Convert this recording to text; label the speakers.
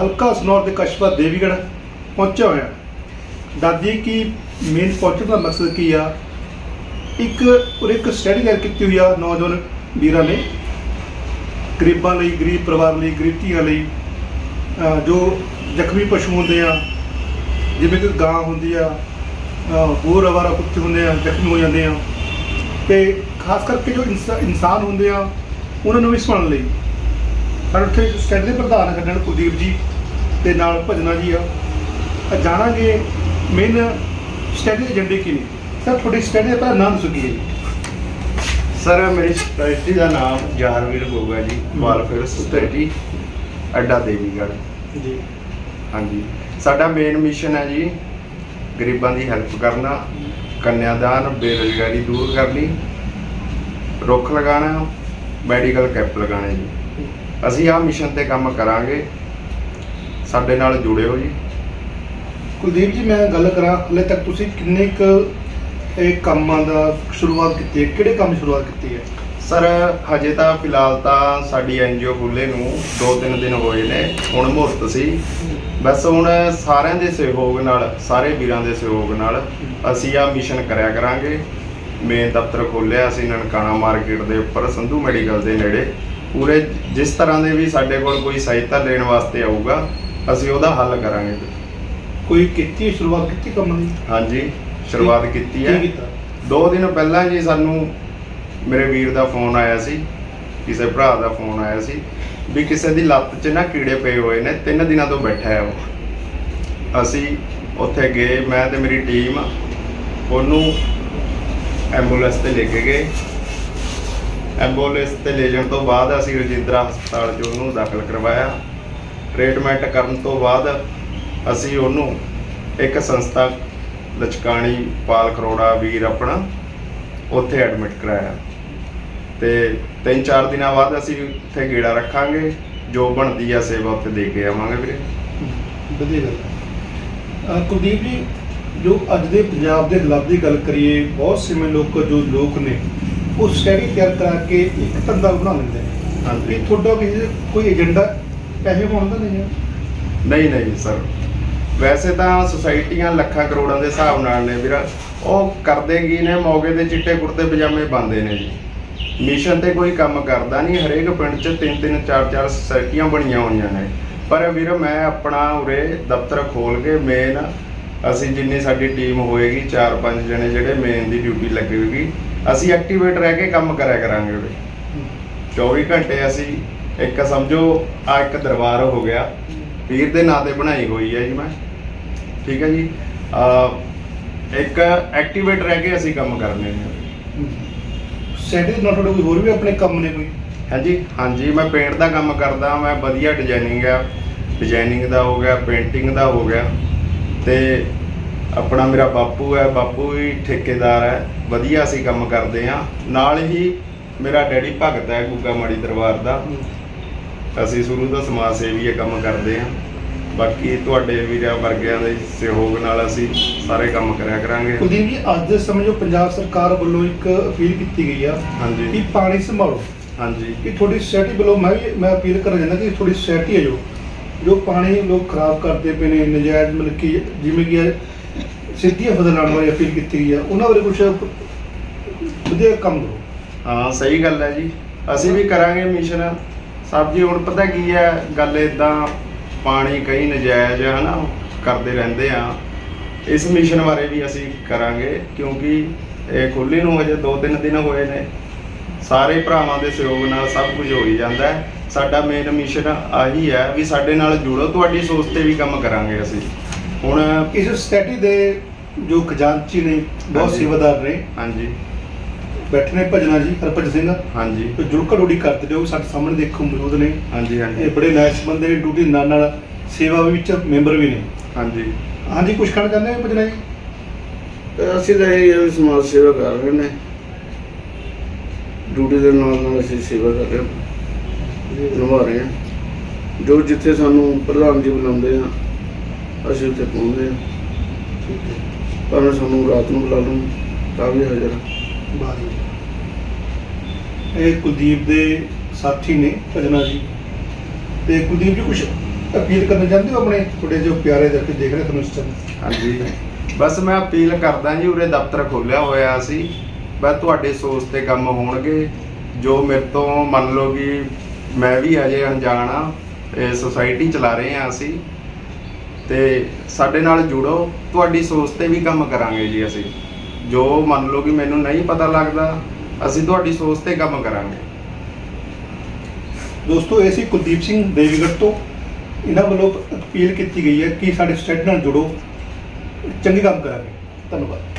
Speaker 1: ਹਲਕਾ ਸਨੌਰ ਦੇ ਕਸ਼ਪਾ ਦੇਵੀਗੜ੍ਹ ਪਹੁੰਚਿਆ ਹੋਇਆ। ਦਾਦੀ ਕੀ ਮੇਨ ਪਹੁੰਚਣ ਦਾ ਮਕਸਦ ਕੀ ਆ? ਇੱਕ ਔਰ ਇੱਕ ਸਟੱਡੀ ਕਰ ਕੀਤੀ ਹੋਈ ਆ ਨੌਜਵਾਨ ਵੀਰਾਂ ਨੇ। ਗਰੀਬਾਂ ਲਈ, ਗਰੀਬ ਪਰਿਵਾਰ ਲਈ, ਗਰੀਬ ਧੀਆਂ ਲਈ ਜੋ ਜ਼ਖਮੀ ਪਸ਼ੂ ਹੁੰਦੇ ਆ, ਜਿਵੇਂ ਕਿ ਗਾਂ ਹੁੰਦੀ ਆ ਹੋਰ ਅਵਾਰਾ ਕੁੱਤੇ ਹੁੰਦੇ ਆ, ਜ਼ਖਮੀ ਹੋ ਜਾਂਦੇ ਆ। ਤੇ ਖਾਸ ਕਰਕੇ ਜੋ ਇਨਸਾ- ਇਨਸਾਨ ਹੁੰਦੇ ਆ, ਉਹਨਾਂ ਨੂੰ ਵੀ ਸੁਣਨ ਲਈ। ਪਰ ਉੱਥੇ ਸਟੈਂਡ ਦੇ ਪ੍ਰਧਾਨ ਖੱਡਣ ਕੁਲਦੀਪ ਜੀ ਤੇ ਨਾਲ ਭਜਨਾ ਜੀ ਆ। ਤਾਂ ਜਾਣਾਂਗੇ ਮੇਨ ਸਟੈਂਡ ਦੇ ਏਜੰਡੇ ਕੀ ਨੇ? ਸਰ ਤੁਹਾਡੀ ਸਟੈਂਡ ਦਾ ਪਹਿਲਾ ਨਾਮ ਕੀ ਹੈ ਜੀ?
Speaker 2: ਸਰ ਮੇਰੀ ਸੋਸਾਇਟੀ ਦਾ ਨਾਮ ਜਾਰਵੀਰ ਹੋਗਾ ਜੀ ਵਾਲਫੇਅਰ ਸੋਸਾਇਟੀ ਅੱਡਾ ਦੇਵੀਗੜ੍ਹ।
Speaker 1: ਜੀ।
Speaker 2: ਹਾਂਜੀ। ਸਾਡਾ ਮੇਨ ਮਿਸ਼ਨ ਹੈ ਜੀ ਗਰੀਬਾਂ ਦੀ ਹੈਲਪ ਕਰਨਾ ਕੰਨਿਆਦਾਨ ਬੇਰੁਜ਼ਗਾਰੀ ਦੂਰ ਕਰਨੀ ਰੁੱਖ ਲਗਾਉਣਾ ਮੈਡੀਕਲ ਕੈਂਪ ਲਗਾਉਣੇ ਜੀ। ਅਸੀਂ ਆਹ ਮਿਸ਼ਨ ਤੇ ਕੰਮ ਕਰਾਂਗੇ। ਸਾਡੇ ਨਾਲ ਜੁੜਿਓ ਜੀ।
Speaker 1: ਕੁਲਦੀਪ ਜੀ ਮੈਂ ਗੱਲ ਕਰਾਂ ਹਲੇ ਤੱਕ ਤੁਸੀਂ ਕਿੰਨੇ ਕੁ ਇਹ ਕੰਮਾਂ ਦਾ ਸ਼ੁਰੂਆਤ ਕੀਤੀ ਹੈ? ਕਿਹੜੇ ਕੰਮ ਸ਼ੁਰੂਆਤ ਕੀਤੀ ਹੈ?
Speaker 2: ਸਰ ਹਜੇ ਤਾਂ ਫਿਲਹਾਲ ਤਾਂ ਸਾਡੀ ਐਨਜੀਓ ਖੁੱਲੇ ਨੂੰ 2-3 ਦਿਨ ਹੋਏ ਨੇ। ਹੁਣ ਮੁਹਰਤ ਸੀ। ਬਸ ਹੁਣ ਸਾਰਿਆਂ ਦੇ ਸਹਿਯੋਗ ਨਾਲ ਸਾਰੇ ਵੀਰਾਂ ਦੇ ਸਹਿਯੋਗ ਨਾਲ ਅਸੀਂ ਆ ਮਿਸ਼ਨ ਕਰਿਆ ਕਰਾਂਗੇ। ਮੇਨ ਦਫ਼ਤਰ ਖੋਲਿਆ ਅਸੀਂ ਨਨਕਾਣਾ ਮਾਰਕੀਟ ਦੇ ਉੱਪਰ ਸੰਧੂ ਮੈਡੀਕਲ ਦੇ ਨੇੜੇ। ਪੂਰੇ ਜਿਸ ਤਰ੍ਹਾਂ ਦੇ ਵੀ ਸਾਡੇ ਕੋਲ ਕੋਈ ਸਹਾਇਤਾ ਲੈਣ ਵਾਸਤੇ ਆਊਗਾ ਅਸੀਂ ਉਹਦਾ ਹੱਲ ਕਰਾਂਗੇ।
Speaker 1: ਕੋਈ ਕੀਤੀ ਸ਼ੁਰੂਆਤ ਕੀਤੀ ਕੰਮ ਦੀ?
Speaker 2: ਹਾਂਜੀ ਸ਼ੁਰੂਆਤ ਕੀਤੀ ਹੈ। ਦੋ ਦਿਨ ਪਹਿਲਾਂ ਜੀ ਸਾਨੂੰ ਮੇਰੇ ਵੀਰ ਦਾ ਫੋਨ ਆਇਆ ਸੀ ਕਿਸੇ ਭਰਾ ਦਾ ਫੋਨ ਆਇਆ ਸੀ ਵੀ ਕਿਸੇ ਦੀ ਲੱਤ 'ਚ ਨਾ ਕੀੜੇ ਪਏ ਹੋਏ ਨੇ ਤਿੰਨ ਦਿਨਾਂ ਤੋਂ ਬੈਠਾ ਹੈ ਉਹ। ਅਸੀਂ ਉੱਥੇ ਗਏ ਮੈਂ ਤੇ ਮੇਰੀ ਟੀਮ ਉਹਨੂੰ ਐਂਬੂਲੈਂਸ ਤੇ ਲੈ ਕੇ ਗਏ। ਐਂਬੂਲੈਂਸ ਤੇ ਲੈ ਜਾਣ ਤੋਂ ਬਾਅਦ ਅਸੀਂ ਰਜਿੰਦਰਾ ਹਸਪਤਾਲ 'ਚ ਉਹਨੂੰ ਦਾਖਲ ਕਰਵਾਇਆ। ਟ੍ਰੀਟਮੈਂਟ ਕਰਨ ਤੋਂ ਬਾਅਦ ਅਸੀਂ ਉਹਨੂੰ ਇੱਕ ਸੰਸਥਾ ਲਚਕਾਣੀ ਪਾਲ ਕਰੋੜਾ ਵੀਰ ਆਪਣਾ ਉੱਥੇ ਐਡਮਿਟ ਕਰਾਇਆ। ਤੇ ਤਿੰਨ ਚਾਰ ਦਿਨਾਂ ਬਾਅਦ ਅਸੀਂ ਉੱਥੇ ਗੇੜਾ ਰੱਖਾਂਗੇ। ਜੋ ਬਣਦੀ ਆ ਸੇਵਾ ਉੱਥੇ ਦੇ ਕੇ ਆਵਾਂਗੇ ਵੀਰੇ।
Speaker 1: ਵਧੀਆ ਗੱਲ ਅਹ ਕੁਲਦੀਪ ਜੀ, ਜੋ ਅੱਜ ਦੇ ਪੰਜਾਬ ਦੇ ਹਾਲਾਤ ਦੀ ਗੱਲ ਕਰੀਏ, ਬਹੁਤ ਸਿਮੇ ਲੋਕ ਜੋ ਲੋਕ ਨੇ ਉਹ ਸਟੱਡੀ ਤਿਆਰ ਕਰਾ ਕੇ ਇੱਕ ਧੰਦਾ ਬਣਾ ਲੈਂਦੇ ਨੇ।
Speaker 2: ਹਾਂਜੀ।
Speaker 1: ਇਹ ਤੁਹਾਡਾ ਕਿਸੇ ਕੋਈ ਏਜੰਡਾ ਪੈਸੇ ਪਾਉਣ ਦਾ ਨਹੀਂ ਹੈ।
Speaker 2: ਨਹੀਂ ਨਹੀਂ ਸਰ। ਵੈਸੇ ਤਾਂ ਸੁਸਾਇਟੀਆਂ ਲੱਖਾਂ ਕਰੋੜਾਂ ਦੇ ਹਿਸਾਬ ਨਾਲ ਨੇ ਵੀਰਾ। ਉਹ ਕਰਦੇ ਕੀ ਨੇ? ਮੌਕੇ ਦੇ ਚਿੱਟੇ ਕੁੜਤੇ ਪਜਾਮੇ ਪਾਉਂਦੇ ਨੇ ਜੀ। ਮਿਸ਼ਨ ਤੇ ਕੋਈ ਕੰਮ ਕਰਦਾ ਨਹੀਂ। ਹਰੇਕ ਪਿੰਡ 'ਚ ਤਿੰਨ ਤਿੰਨ ਚਾਰ ਚਾਰ ਸੁਸਾਇਟੀਆਂ ਬਣੀਆਂ ਹੋਈਆਂ ਨੇ। ਪਰ ਵੀਰ ਮੈਂ ਆਪਣਾ ਉਰੇ ਦਫ਼ਤਰ ਖੋਲ ਕੇ ਮੇਨ ਅਸੀਂ ਜਿੰਨੀ ਸਾਡੀ ਟੀਮ ਹੋਏਗੀ ਚਾਰ ਪੰਜ ਜਣੇ ਜਿਹੜੇ ਮੇਨ ਦੀ ਡਿਊਟੀ ਲੱਗੀ ਹੋਏਗੀ ਅਸੀਂ ਐਕਟੀਵੇਟ ਰਹਿ ਕੇ ਕੰਮ ਕਰਿਆ ਕਰਾਂਗੇ ਉਰੇ। 24 ਘੰਟੇ ਅਸੀਂ ਇੱਕ ਸਮਝੋ ਆ ਇੱਕ ਦਰਬਾਰ ਹੋ ਗਿਆ। ਪੀਰ ਦੇ ਨਾਂ ਤੇ ਬਣਾਈ ਹੋਈ ਹੈ ਜੀ ਮੈਂ। ਠੀਕ ਹੈ ਜੀ? ਆ ਇੱਕ ਐਕਟੀਵੇਟ ਰਹਿ ਕੇ ਅਸੀਂ ਕੰਮ ਕਰਨੇ ਨੇ
Speaker 1: ਸਟੱਡੀ ਨਾਲ ਤੁਹਾਡੇ ਕੋਈ ਹੋਰ ਵੀ ਆਪਣੇ ਕੰਮ ਨੇ ਕੋਈ?
Speaker 2: ਹਾਂਜੀ ਹਾਂਜੀ ਮੈਂ ਪੇਂਟ ਦਾ ਕੰਮ ਕਰਦਾ ਮੈਂ ਵਧੀਆ ਡਿਜ਼ਾਈਨਿੰਗ ਆ। ਡਿਜ਼ਾਈਨਿੰਗ ਦਾ ਹੋ ਗਿਆ ਪੇਂਟਿੰਗ ਦਾ ਹੋ ਗਿਆ। ਤੇ ਆਪਣਾ ਮੇਰਾ ਬਾਪੂ ਹੈ ਬਾਪੂ ਵੀ ਠੇਕੇਦਾਰ ਹੈ ਵਧੀਆ ਅਸੀਂ ਕੰਮ ਕਰਦੇ ਆ ਨਾਲ ਹੀ ਮੇਰਾ ਡੈਡੀ ਭਗਤ ਹੈ ਗੁੱਗਾ ਮਾੜੀ ਦਰਬਾਰ ਦਾ। ਅਸੀਂ ਸ਼ੁਰੂ ਤੋਂ ਸਮਾਜ ਸੇਵੀ ਇਹ ਕੰਮ ਕਰਦੇ ਆ ਬਾਕੀ ਤੁਹਾਡੇ ਵੀਰਾਂ ਵਰਗਿਆਂ ਦੇ ਸਹਿਯੋਗ ਨਾਲ ਅਸੀਂ ਸਾਰੇ ਕੰਮ ਕਰਿਆ ਕਰਾਂਗੇ।
Speaker 1: ਕੁਲਦੀਪ ਜੀ ਅੱਜ ਦੇ ਸਮੇਂ ਜੋ ਪੰਜਾਬ ਸਰਕਾਰ ਵੱਲੋਂ ਇੱਕ ਅਪੀਲ ਕੀਤੀ ਗਈ ਆ ਕਿ
Speaker 2: ਹਾਂਜੀ
Speaker 1: ਪਾਣੀ ਸੰਭਾਲੋ।
Speaker 2: ਹਾਂਜੀ।
Speaker 1: ਕਿ ਤੁਹਾਡੀ ਸੋਸਾਇਟੀ ਵੱਲੋਂ ਮੈਂ ਵੀ ਮੈਂ ਅਪੀਲ ਕਰਨ ਜਾਂਦਾ ਕਿ ਤੁਹਾਡੀ ਸੋਸਾਇਟੀ ਹੈ ਜੋ ਜੋ ਪਾਣੀ ਲੋਕ ਖਰਾਬ ਕਰਦੇ ਪਏ ਨੇ ਨਜਾਇਜ਼ ਮਤਲਬ ਕਿ ਜਿਵੇਂ ਕਿ ਸਿੱਧੀਆਂ ਫਸਲ ਲਾਉਣ ਵਾਲੀ ਅਪੀਲ ਕੀਤੀ ਗਈ ਆ ਉਹਨਾਂ ਬਾਰੇ ਕੁਝ ਵਧੀਆ ਕੰਮ ਕਰੋ।
Speaker 2: ਹਾਂ ਸਹੀ ਗੱਲ ਹੈ ਜੀ। ਅਸੀਂ ਵੀ ਕਰਾਂਗੇ ਮਿਸ਼ਨ। ਸਾਹਿਬ ਜੀ ਹੁਣ ਪਤਾ ਕੀ ਹੈ ਗੱਲ ਇਦਾਂ ਪਾਣੀ ਕਈ ਨਜਾਇਜ਼ ਹਨਾ ਕਰਦੇ ਰਹਿੰਦੇ ਆ। ਇਸ ਮਿਸ਼ਨ ਬਾਰੇ ਵੀ ਅਸੀਂ ਕਰਾਂਗੇ ਕਿਉਂਕਿ ਇਹ ਖੁੱਲੀ ਨੂੰ ਅਜੇ 2-3 ਦਿਨ ਹੋਏ ਨੇ। ਸਾਰੇ ਭਰਾਵਾਂ ਦੇ ਸਹਿਯੋਗ ਨਾਲ ਸਭ ਕੁਝ ਹੋ ਹੀ ਜਾਂਦਾ ਹੈ। ਸਾਡਾ ਮੇਨ ਮਿਸ਼ਨ ਆਹੀ ਹੈ ਵੀ ਸਾਡੇ ਨਾਲ ਜੁੜੋ ਤੁਹਾਡੀ ਸੋਚ ਤੇ ਵੀ ਕੰਮ ਕਰਾਂਗੇ ਅਸੀਂ। ਹੁਣ
Speaker 1: ਇਸ ਸੋਸਾਇਟੀ ਦੇ ਜੋ ਖਜ਼ਾਨਚੀ ਨੇ ਬਹੁਤ
Speaker 2: ਹਾਂਜੀ।
Speaker 1: ਸੇਵਾਦਾਰ ਨੇ।
Speaker 2: ਹਾਂਜੀ।
Speaker 1: ਬੈਠੇ ਨੇ ਭਜਨਾ ਜੀ ਹਰਭਜਨ ਸਿੰਘ।
Speaker 2: ਹਾਂਜੀ।
Speaker 1: ਤੇ ਜੁਲਕਾ ਡੋਡੀ ਕਰਦੇ ਨੇ ਉਹ ਸਾਡੇ ਸਾਹਮਣੇ ਦੇਖੋ ਮੌਜੂਦ ਨੇ।
Speaker 2: ਹਾਂਜੀ
Speaker 1: ਇਹ
Speaker 2: ਹਾਂਜੀ
Speaker 1: ਬੜੇ ਲਾਇਕ ਬੰਦੇ ਨੇ ਡਿਊਟੀ ਨਾਲ ਨਾਲ ਸੇਵਾ ਵਿੱਚ ਮੈਂਬਰ ਵੀ ਨੇ।
Speaker 2: ਹਾਂਜੀ।
Speaker 1: ਹਾਂਜੀ ਕੁਝ ਕਹਿਣਾ ਚਾਹੁੰਦੇ ਹੋ ਭਜਨਾ ਜੀ?
Speaker 3: ਅਸੀਂ ਤਾਂ ਇਹ ਹੈ ਸਮਾਜ ਸੇਵਾ ਕਰ ਰਹੇ ਨੇ। ਡਿਊਟੀ ਦੇ ਨਾਲ ਨਾਲ ਅਸੀਂ ਸੇਵਾ ਕਰ ਰਹੇ ਹਾਂ। ਨਿਭਾ ਰਹੇ ਹਾਂ। ਜੋ ਜਿੱਥੇ ਸਾਨੂੰ ਪ੍ਰਧਾਨ ਜੀ ਬੁਲਾਉਂਦੇ ਆ ਅਸੀਂ ਉੱਥੇ ਪਹੁੰਚਦੇ ਹਾਂ।
Speaker 1: ਠੀਕ ਹੈ।
Speaker 3: ਭਾਵੇਂ ਸਾਨੂੰ ਰਾਤ ਨੂੰ ਬੁਲਾ ਲਓ ਤਾਂ ਵੀ ਹਾਜ਼ਰ ਹਾਂ।
Speaker 1: ਇਹ ਕੁਲਦੀਪ ਦੇ ਸਾਥੀ ਨੇ ਭਜਨਾ ਜੀ। ਤੇ ਕੁਲਦੀਪ ਜੀ ਕੁਝ ਅਪੀਲ ਕਰਨਾ ਚਾਹੁੰਦੇ ਹੋ ਆਪਣੇ ਤੁਹਾਡੇ ਜੋ ਪਿਆਰੇ ਦਰਸ਼ਕ ਦੇਖ ਰਹੇ ਤੁਹਾਨੂੰ ਇਸ ਟਾਈਮ
Speaker 2: ਹਾਂਜੀ। ਬਸ ਮੈਂ ਅਪੀਲ ਕਰਦਾ ਜੀ ਉਰੇ ਦਫ਼ਤਰ ਖੋਲਿਆ ਹੋਇਆ ਸੀ। ਬਸ ਤੁਹਾਡੇ ਸੋਚ ਤੇ ਕੰਮ ਹੋਣਗੇ। ਜੋ ਮੇਰੇ ਤੋਂ ਮੰਨ ਲਓ ਕਿ ਮੈਂ ਵੀ ਅਜੇ ਅਣਜਾਣ ਆ ਇਹ ਸੁਸਾਇਟੀ ਚਲਾ ਰਹੇ ਆ ਅਸੀਂ। ਤੇ ਸਾਡੇ ਨਾਲ ਜੁੜੋ, ਤੁਹਾਡੀ ਸੋਚ ਤੇ ਵੀ ਕੰਮ ਕਰਾਂਗੇ ਜੀ ਅਸੀਂ। ਜੋ ਮੰਨ ਲਓ ਕਿ ਮੈਨੂੰ ਨਹੀਂ ਪਤਾ ਲੱਗਦਾ, ਅਸੀਂ ਤੁਹਾਡੀ ਸੋਚ ਤੇ ਕੰਮ ਕਰਾਂਗੇ।
Speaker 1: ਦੋਸਤੋ, ਇਹ ਸੀ ਕੁਲਦੀਪ ਸਿੰਘ ਦੇਵੀਗੜ੍ਹ ਤੋਂ। ਇਹਨਾਂ ਵੱਲੋਂ ਅਪੀਲ ਕੀਤੀ ਗਈ ਹੈ ਕਿ ਸਾਡੇ ਸਟੇਟ ਨਾਲ ਜੁੜੋ। ਚੰਗੇ ਕੰਮ ਕਰਾਂਗੇ। ਧੰਨਵਾਦ।